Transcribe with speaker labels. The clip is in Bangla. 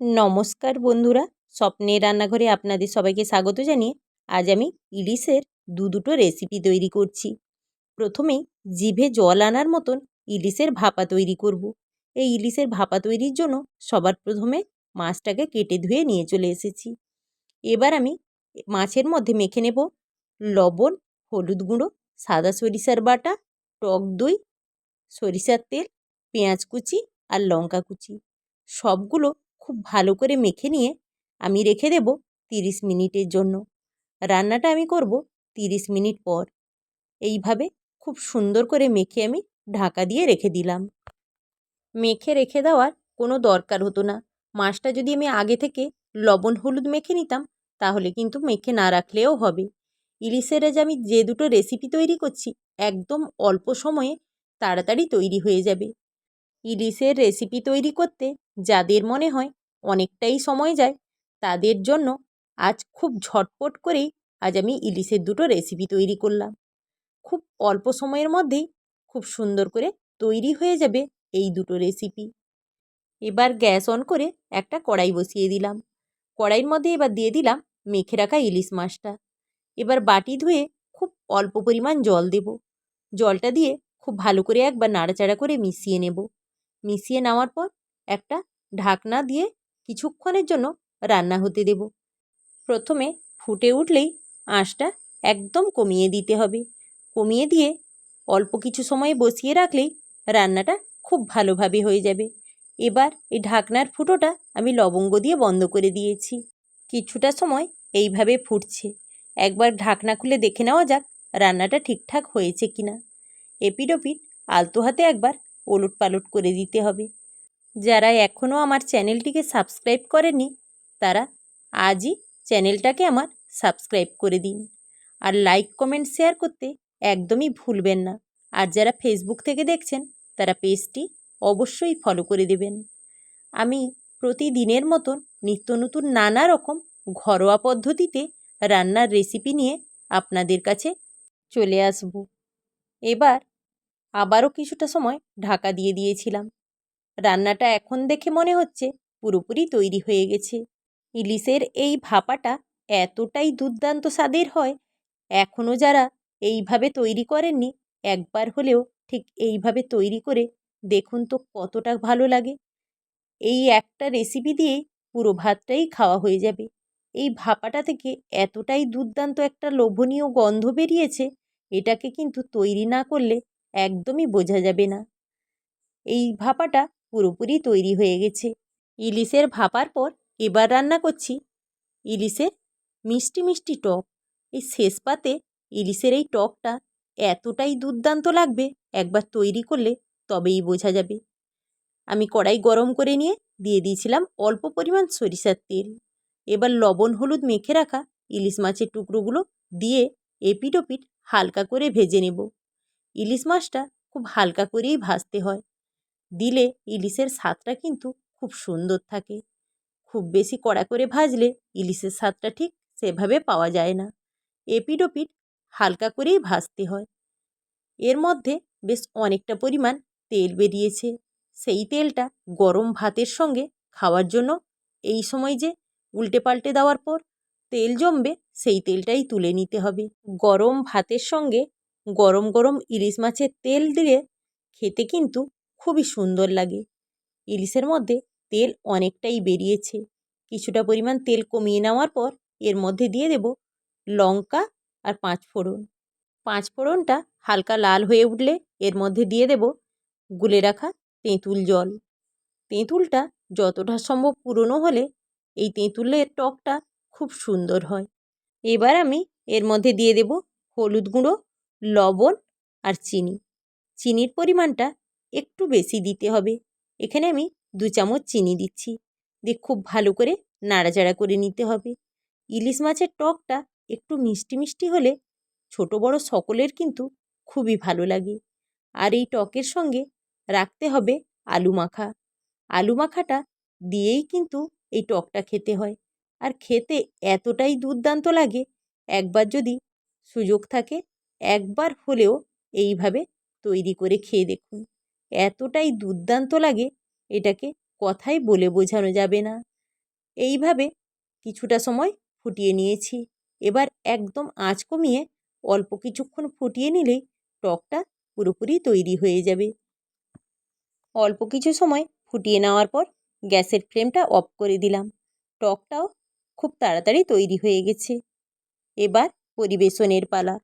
Speaker 1: নমস্কার বন্ধুরা, স্বপ্নের রান্নাঘরে আপনাদের সবাইকে স্বাগত জানিয়ে আজ আমি ইলিশের দু দুটো রেসিপি তৈরি করছি। প্রথমেই জিভে জল আনার মতন ইলিশের ভাপা তৈরি করব। এই ইলিশের ভাপা তৈরির জন্য সবার প্রথমে মাছটাকে কেটে ধুয়ে নিয়ে চলে এসেছি। এবার আমি মাছের মধ্যে মেখে নেব লবণ, হলুদ গুঁড়ো, সাদা সরিষার বাটা, টক দই, সরিষার তেল, পেঁয়াজ কুচি আর লঙ্কা কুচি। সবগুলো খুব ভালো করে মেখে নিয়ে আমি রেখে দেব তিরিশ মিনিটের জন্য। রান্নাটা আমি করব তিরিশ মিনিট পর। এইভাবে খুব সুন্দর করে মেখে আমি ঢাকা দিয়ে রেখে দিলাম। মেখে রেখে দেওয়ার কোনো দরকার হতো না। মাছটা যদি আমি আগে থেকে লবণ হলুদ মেখে নিতাম, তাহলে কিন্তু মেখে না রাখলেও হবে। ইলিশের আজ আমি যে দুটো রেসিপি তৈরি করছি, একদম অল্প সময়ে তাড়াতাড়ি তৈরি হয়ে যাবে। ইলিশের রেসিপি তৈরি করতে যাদের মনে হয় অনেকটাই সময় যায়। তাদের জন্য আজ খুব ঝটপট করেই আজ আমি ইলিশের দুটো রেসিপি তৈরি করলাম। খুব অল্প সময়ের মধ্যেই খুব সুন্দর করে তৈরি হয়ে যাবে এই দুটো রেসিপি এবার গ্যাস অন করে একটা কড়াই বসিয়ে দিলাম। কড়াইয়ের মধ্যে এবার দিয়ে দিলাম মেখে রাখা ইলিশ মাছটা। এবার বাটি ধুয়ে খুব অল্প পরিমাণ জল দেব। জলটা দিয়ে খুব ভালো করে একবার নাড়াচাড়া করে মিশিয়ে নেব। মিশিয়ে নেওয়ার পর একটা ঢাকনা দিয়ে কিছুক্ষণের জন্য রান্না হতে দেব। প্রথমে ফুটে উঠলেই আঁশটা একদম কমিয়ে দিতে হবে। কমিয়ে দিয়ে অল্প কিছু সময় বসিয়ে রাখলেই রান্নাটা খুব ভালোভাবে হয়ে যাবে। এবার এই ঢাকনার ফুটোটা আমি লবঙ্গ দিয়ে বন্ধ করে দিয়েছি। কিছুটা সময় এইভাবে ফুটছে। একবার ঢাকনা খুলে দেখে নেওয়া যাক রান্নাটা ঠিকঠাক হয়েছে কিনা। এপিডোপিট আলতো হাতে একবার ওলট পালট করে দিতে হবে। যারা এখনও আমার চ্যানেলটিকে সাবস্ক্রাইব করেনি, তারা আজই চ্যানেলটাকে আমার সাবস্ক্রাইব করে দিন। আর লাইক, কমেন্ট, শেয়ার করতে একদমই ভুলবেন না। আর যারা ফেসবুক থেকে দেখছেন, তারা পেজটি অবশ্যই ফলো করে দেবেন। আমি প্রতিদিনের মতন নিত্য নতুন নানা রকম ঘরোয়া পদ্ধতিতে রান্নার রেসিপি নিয়ে আপনাদের কাছে চলে আসব। এবার আবারও কিছুটা সময় ঢাকা দিয়ে দিয়েছিলাম। রান্নাটা এখন দেখে মনে হচ্ছে পুরোপুরি তৈরি হয়ে গেছে। ইলিশের এই ভাপাটা এতটাই দুর্দান্ত স্বাদের হয় এখনও যারা এইভাবে তৈরি করেননি একবার হলেও ঠিক এইভাবে তৈরি করে দেখুন তো কতটা ভালো লাগে। এই একটা রেসিপি দিয়ে পুরো ভাতটাই খাওয়া হয়ে যাবে। এই ভাপাটা থেকে এতটাই দুর্দান্ত একটা লোভনীয় গন্ধ বেরিয়েছে, এটাকে কিন্তু তৈরি না করলে একদমই বোঝা যাবে না। এই ভাপাটা পুরোপুরি তৈরি হয়ে গেছে। ইলিশের ভাপার পর এবার রান্না করছি। ইলিশের মিষ্টি মিষ্টি টক। এই শেষ পাতে ইলিশের এই টকটা এতটাই দুর্দান্ত লাগবে একবার তৈরি করলে তবেই বোঝা যাবে। আমি কড়াই গরম করে নিয়ে দিয়ে দিয়েছিলাম অল্প পরিমাণ সরিষার তেল। এবার লবণ হলুদ মেখে রাখা ইলিশ মাছের টুকরোগুলো দিয়ে এপিট ওপিট হালকা করে ভেজে নেব। ইলিশ মাছটা খুব হালকা করেই ভাজতে হয়। দিলে ইলিশের স্বাদটা কিন্তু খুব সুন্দর থাকে। খুব বেশি কড়া করে ভাজলে ইলিশের স্বাদটা ঠিক সেভাবে পাওয়া যায় না। এপিট ওপিট হালকা করেই ভাজতে হয়। এর মধ্যে বেশ অনেকটা পরিমাণ তেল বেরিয়েছে। সেই তেলটা গরম ভাতের সঙ্গে খাওয়ার জন্য এই সময় যে উল্টে পাল্টে দেওয়ার পর তেল জমবে সেই তেলটাই তুলে নিতে হবে। গরম ভাতের সঙ্গে গরম গরম ইলিশ মাছের তেল দিয়ে খেতে কিন্তু খুবই সুন্দর লাগে। ইলিশের মধ্যে তেল অনেকটাই বেরিয়েছে। কিছুটা পরিমাণ তেল কমিয়ে নেওয়ার পর এর মধ্যে দিয়ে দেব লঙ্কা আর পাঁচ ফোড়ন। পাঁচ ফোড়নটা হালকা লাল হয়ে উঠলে এর মধ্যে দিয়ে দেব গুলে রাখা তেঁতুল জল। তেঁতুলটা যতটা সম্ভব পুরনো হলে এই তেঁতুলের টকটা খুব সুন্দর হয়। এবার আমি এর মধ্যে দিয়ে দেব হলুদ গুঁড়ো, লবণ আর চিনি। চিনির পরিমাণটা একটু বেশি দিতে হবে। এখানে আমি দু চামচ চিনি দিচ্ছি। দিয়ে খুব ভালো করে নাড়াচাড়া করে নিতে হবে। ইলিশ মাছের টকটা একটু মিষ্টি মিষ্টি হলে ছোট বড় সকলের কিন্তু খুবই ভালো লাগে। আর এই টকের সঙ্গে রাখতে হবে আলু মাখা। আলু মাখাটা দিয়েই কিন্তু এই টকটা খেতে হয়। আর খেতে এতটাই দুর্দান্ত লাগে, একবার যদি সুযোগ থাকে একবার হলেও এইভাবে তৈরি করে খেয়ে দেখুন। এতটাই দুর্দান্ত লাগে এটাকে কথায় বলে বোঝানো যাবে না। এইভাবে কিছুটা সময় ফুটিয়ে নিয়েছি। এবার একদম আঁচ কমিয়ে অল্প কিছুক্ষণ ফুটিয়ে নিলেই টকটা পুরোপুরি তৈরি হয়ে যাবে। অল্প কিছু সময় ফুটিয়ে নেওয়ার পর গ্যাসের ফ্লেমটা অফ করে দিলাম। টকটাও খুব তাড়াতাড়ি তৈরি হয়ে গেছে। এবার পরিবেশনের পালা।